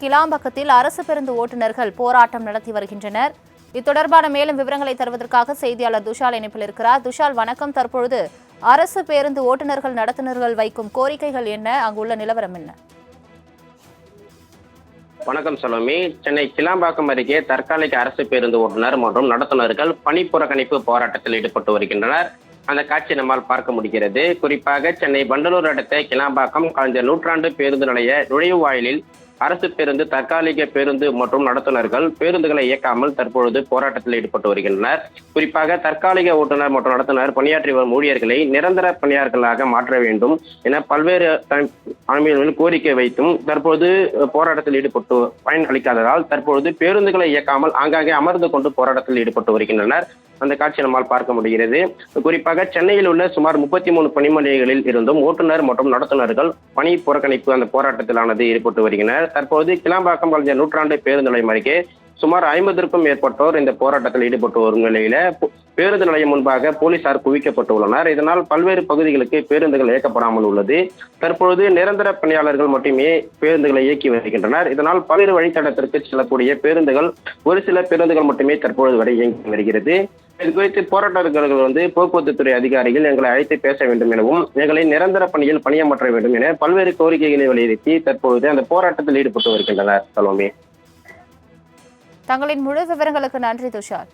கிளாம்பக்கத்தில் அரசு பேருந்து ஓட்டுநர்கள் போராட்டம் நடத்தி வருகின்றனர். இத்தொடர்பான மேலும் விவரங்களை தருவதற்காக செய்தியாளர் துஷால் இணைப்பில் இருக்கிறார். துஷால் வணக்கம். தற்பொழுது அரசு பேருந்து ஓட்டுநர்கள் நடத்துனர்கள் வைக்கும் கோரிக்கைகள் என்ன? அங்குள்ள நிலவரம் என்ன? வணக்கம் சலோமி. சென்னை கிளாம்பாக்கம் அருகே தற்காலிக அரசு பேருந்து ஓட்டுநர் மற்றும் நடத்துனர்கள் பணி புறக்கணிப்பு போராட்டத்தில் ஈடுபட்டு வருகின்றனர். அந்த காட்சி நம்மால் பார்க்க முடிகிறது. குறிப்பாக சென்னை வண்டலூர் அடுத்த கிளாம்பாக்கம் கலைஞர் நூற்றாண்டு பேருந்து நிலைய நுழைவு வாயிலில் அரசு பேருந்து தற்காலிக பேருந்து மற்றும் நடத்துனர்கள் பேருந்துகளை இயக்காமல் தற்பொழுது போராட்டத்தில் ஈடுபட்டு வருகின்றனர். குறிப்பாக தற்காலிக ஓட்டுநர் மற்றும் நடத்துனர் பணியாற்றி வரும் ஊழியர்களை நிரந்தர பணியாளர்களாக மாற்ற வேண்டும் என பல்வேறு அமைப்புகளில் கோரிக்கை வைத்தும் தற்போது போராட்டத்தில் ஈடுபட்டு பயன் அளிக்காததால் தற்பொழுது பேருந்துகளை இயக்காமல் ஆங்காங்கே அமர்ந்து கொண்டு போராட்டத்தில் ஈடுபட்டு வருகின்றனர். அந்த காட்சி நம்மால் பார்க்க முடிகிறது. குறிப்பாக சென்னையில் உள்ள சுமார் முப்பத்தி மூணு பணிமனைகளில் இருந்தும் ஓட்டுநர் மற்றும் நடத்துனர்கள் பணி புறக்கணிப்பு அந்த போராட்டத்திலானது ஈடுபட்டு வருகின்றனர். தற்போது கிளாம்பாக்கம் கலைஞர் நூற்றாண்டு பேருந்து நிலையம் அருகே சுமார் ஐம்பதற்கும் மேற்பட்டோர் இந்த போராட்டத்தில் ஈடுபட்டு வரும் நிலையில பேருந்து நிலையம் முன்பாக போலீசார் குவிக்கப்பட்டுள்ளனர் இதனால் பல்வேறு பகுதிகளுக்கு பேருந்துகள் இயக்கப்படாமல் உள்ளது. தற்பொழுது நிரந்தர பணியாளர்கள் மட்டுமே பேருந்துகளை இயக்கி வருகின்றனர். இதனால் பல்வேறு வழித்தடத்திற்கு செல்லக்கூடிய பேருந்துகள் ஒரு சில பேருந்துகள் மட்டுமே தற்பொழுது வரை இயங்கி வருகிறது. இது குறித்து போராட்டக்காரர்கள் வந்து போக்குவரத்து துறை அதிகாரிகள் எங்களை அழைத்து பேச வேண்டும் எனவும் எங்களை நிரந்தர பணியில் பணியமற்ற வேண்டும் என பல்வேறு கோரிக்கைகளை வலியுறுத்தி தற்பொழுது அந்த போராட்டத்தில் ஈடுபட்டு வருகின்றனர். சலோமி. தங்களின் முழு விவரங்களுக்கு நன்றி துஷார்.